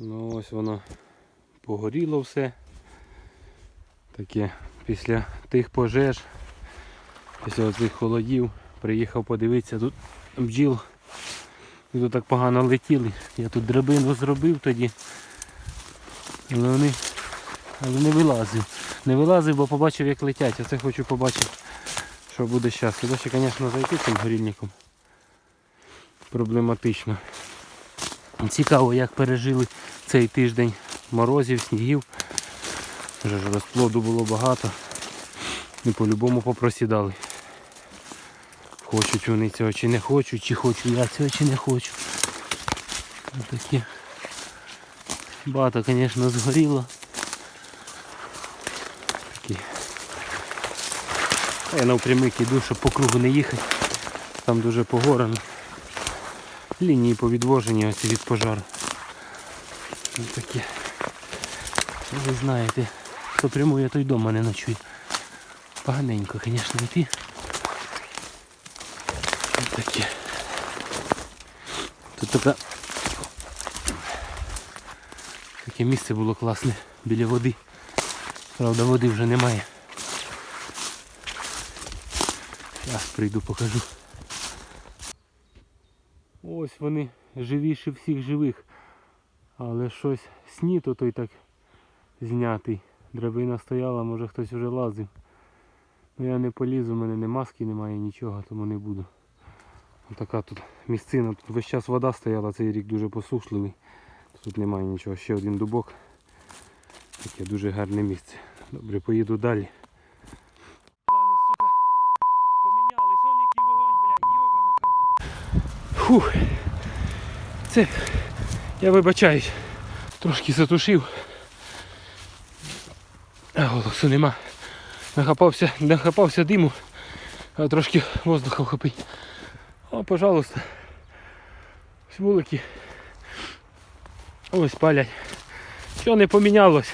Ну ось воно погоріло все. Таке після тих пожеж, після цих холодів, приїхав подивитися, тут бджіл. Тут так погано летіли. Я тут драбину зробив тоді. Але вони але не вилазив. Не вилазив, бо побачив як летять. Я це хочу побачити, що буде зараз. Туди ще, звісно, зайти цим горільником. Проблематично. Цікаво, як пережили цей тиждень морозів, снігів. Вже ж розплоду було багато. І по-любому попросідали. Хочуть вони цього чи не хочуть, чи хочу я цього чи не хочу. Отакі. Багато, звісно, згоріло. Такі. Я навпрямик іду, щоб по кругу не їхати. Там дуже погорано. Лінії по відвоженню оці від пожару. Ось такі. Ви знаєте, хто прямує, той вдома не ночує. Поганенько, звісно, йти. Ось такі. Тут така таке місце було класне біля води. Правда, води вже немає. Зараз прийду покажу. Ось вони живіші всіх живих. Але щось сніг то той так знятий. Драбина стояла, може хтось вже лазив. Ну я не полізу, в мене ні маски немає, нічого, тому не буду. Така тут місцина, тут весь час вода стояла, цей рік дуже посушливий. Тут немає нічого, ще один дубок. Таке дуже гарне місце. Добре, поїду далі. Плани, Це, я вибачаюсь, трошки затушив. Голосу нема. Нахапався, нахапався диму, а трошки воздуха вхопить. О, пожалуйста. Ось вулики. Ось палять. Що не помінялось.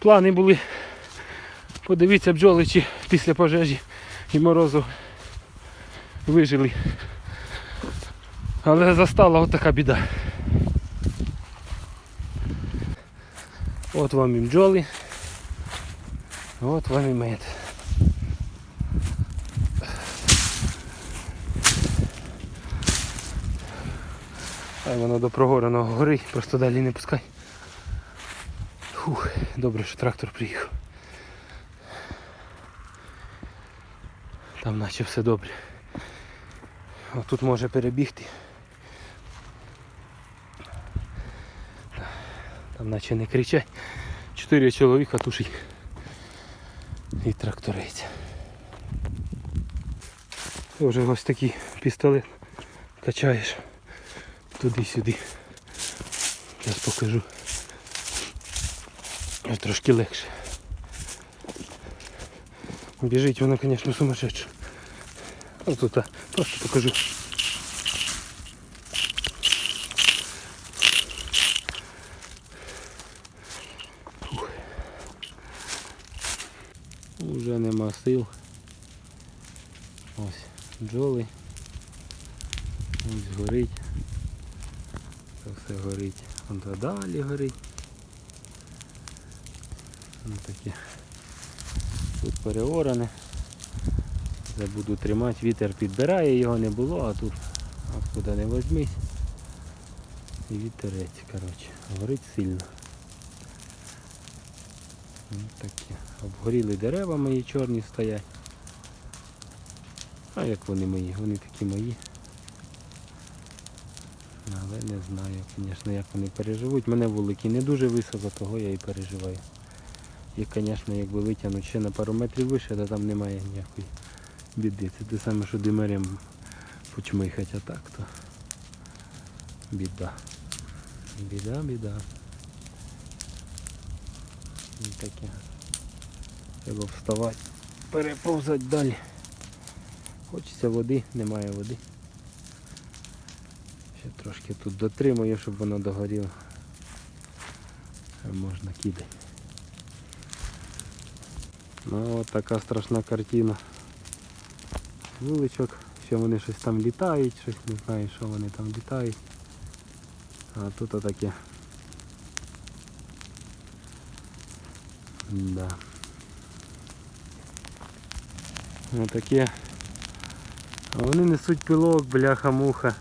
Плани були. Подивіться бджоли, чи після пожежі і морозу вижили. Але застала от така біда. От вам і бджоли. От вам і мед. Хай воно до прогореного горить, просто далі не пускай. Фух, добре, що трактор приїхав. Там наче все добре. Тут може перебігти. Там наче не кричать. Чотири чоловіка тушить. І тракторець. Це вже ось такий пістолет качаєш туди-сюди. Зараз покажу. Ось Трошки легше. Біжить воно, звісно, сумасшедше. Тут просто покажу. Уже нема сил. Ось бджоли. Ось горить. Це все горить. То далі горить. Ось таке. Тут переоране. Це буду тримати, вітер підбирає, його не було, а тут откуда не возьмись. І вітерець, коротше, горить сильно. Ось таке. Обгоріли дерева мої чорні стоять. А як вони мої? Вони такі мої. Але не знаю, звісно, як вони переживуть. Мене вулики не дуже високо, того я і переживаю. І, звісно, якби витягнуть ще на пару метрів вище, то там немає ніякої біди. Це те саме, що димарем почмихать, а так то біда. Біда, біда. І таке. Треба вставати, переповзати далі. Хочеться води, немає води. Ще трошки тут дотримую, щоб воно догоріло. Можна кидати. Ну от така страшна картина. Вуличок, ще вони щось там літають, щось не знаю, що вони там літають. А тут отаке. Да. Отаке. А вони несуть пилок, бляха-муха.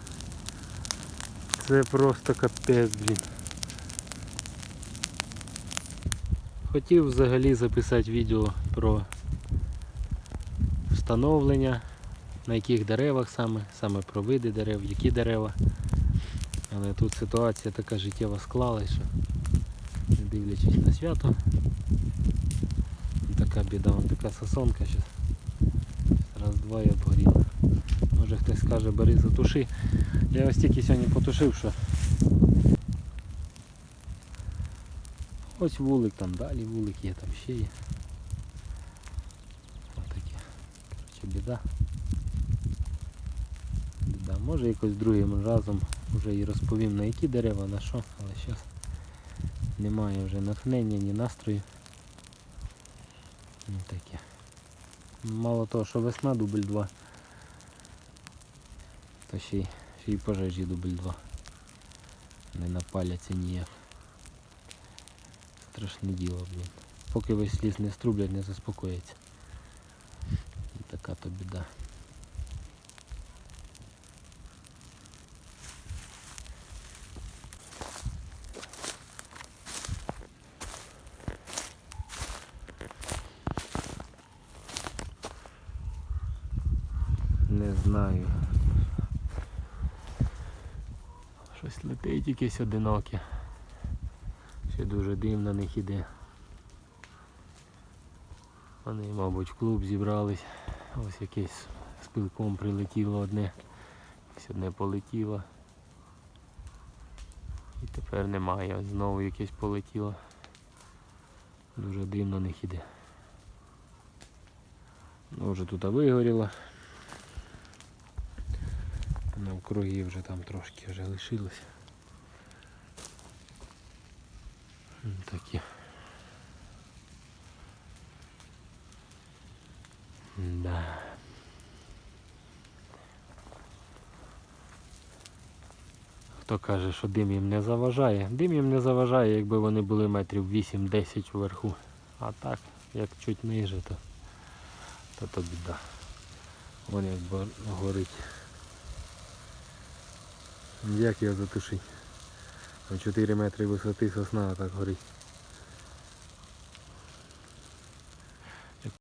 Це просто капець, блін. Хотів взагалі записати відео про встановлення, на яких деревах саме, саме про види дерев, які дерева. Але тут ситуація така життєва склалась, що не дивлячись на свято. Така біда, вон така сосонка зараз. Раз, два і обгоріла. Може хтось скаже, бери затуши. Я ось тільки сьогодні потушив, що ось вулик, там далі вулик є, там ще є. Ось таке. Біда. Може якось другим разом вже і розповім на які дерева, на що, але зараз немає вже натхнення, ні настрою. Ну таке. Мало того, що весна дубль 2, то ще й, ще й пожежі дубль 2. Не напаляться ніяк. Страшне діло, блін. Поки весь ліс не струблять, не заспокоїться. І така то біда. Не знаю. Щось летить якесь одиноке. Ще дуже дим на них іде. Вони, мабуть, в клуб зібрались. Ось якесь з пилком прилетіло одне. Ось одне полетіло. І тепер немає. Знову якесь полетіло. Дуже дим на них іде. Ну, вже тут вигоріло. Навкруги вже там трошки вже лишилося. Такі. Да. Хто каже, що дим їм не заважає. Дим їм не заважає, якби вони були метрів 8-10 вверху. А так, як чуть ниже, то то, то біда. Вон горить. Як його затушить? На 4 метри висоти сосна так горить.